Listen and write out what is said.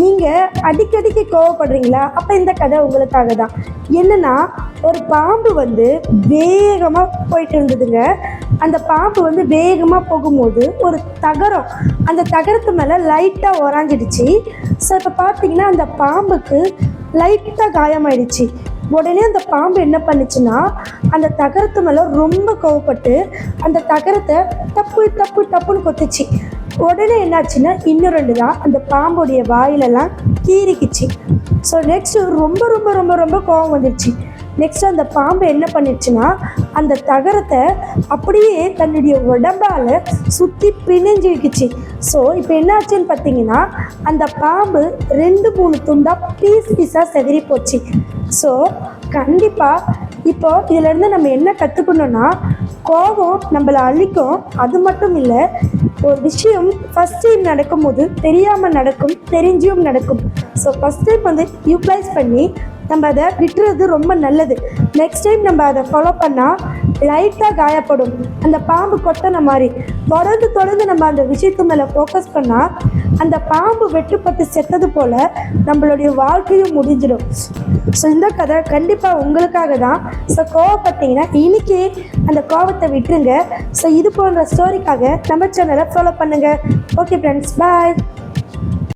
நீங்கள் அடிக்கடிக்கு கோவப்படுறீங்களா? அப்போ இந்த கதை உங்களுக்காக தான் என்னென்னா ஒரு பாம்பு வந்து வேகமாக போயிட்டு இருந்ததுங்க. அந்த பாம்பு வந்து வேகமாக போகும்போது ஒரு தகரம் அந்த தகரத்து மேலே லைட்டாக உராஞ்சிடுச்சு ஸோ இப்போ பார்த்தீங்கன்னா அந்த பாம்புக்கு லைட்டாக காயமாயிடுச்சு. உடனே அந்த பாம்பு என்ன பண்ணுச்சுன்னா அந்த தகரத்து மேலே ரொம்ப கோவப்பட்டு அந்த தகரத்தை தப்பு தப்பு தப்புன்னு கொத்துச்சு. உடனே என்னாச்சுன்னா இன்னும் ரெண்டு தான். அந்த பாம்புடைய வாயிலெல்லாம் கீறிக்குச்சு. ஸோ நெக்ஸ்ட் ரொம்ப ரொம்ப ரொம்ப ரொம்ப கோவம் வந்துடுச்சு நெக்ஸ்ட் அந்த பாம்பு என்ன பண்ணிடுச்சுன்னா அந்த தகரத்தை அப்படியே தன்னுடைய உடம்பால் சுற்றி பிணைஞ்சிக்கிச்சு ஸோ இப்போ என்னாச்சுன்னு பார்த்தீங்கன்னா அந்த பாம்பு ரெண்டு மூணு துண்டாக பீஸ் பீஸாக செதறி போச்சு. ஸோ கண்டிப்பாக இப்போ இதிலேருந்து நம்ம என்ன கற்றுக்கணும்னா கோபம் நம்மளை அழிக்கும். அது மட்டும் இல்லை ஒரு விஷயம் ஃபஸ்ட் டைம் நடக்கும்போது தெரியாமல் நடக்கும் தெரிஞ்சும் நடக்கும். ஸோ ஃபஸ்ட் டைம் வந்து யூட்டிலைஸ் பண்ணி நம்ம அதை விட்டுறது ரொம்ப நல்லது. நெக்ஸ்ட் டைம் நம்ம அதை ஃபாலோ பண்ணால் லைட்டாக காயப்படும். அந்த பாம்பு கொட்டின மாதிரி. தொடர்ந்து தொடர்ந்து நம்ம அந்த விஷயத்து மேலே ஃபோக்கஸ் பண்ணால் அந்த பாம்பு வெட்டுப்பட்டு செத்தது போல் நம்மளுடைய வாழ்க்கையும் முடிஞ்சிடும். ஸோ இந்த கதை கண்டிப்பாக உங்களுக்காக தான். ஸோ கோவப்பட்டீங்கன்னா இன்னைக்கே அந்த கோவத்தை விட்டுருங்க. ஸோ இது போன்ற ஸ்டோரிக்காக நம்ம சேனலை ஃபாலோ பண்ணுங்கள் ஓகே ஃப்ரெண்ட்ஸ் பாய்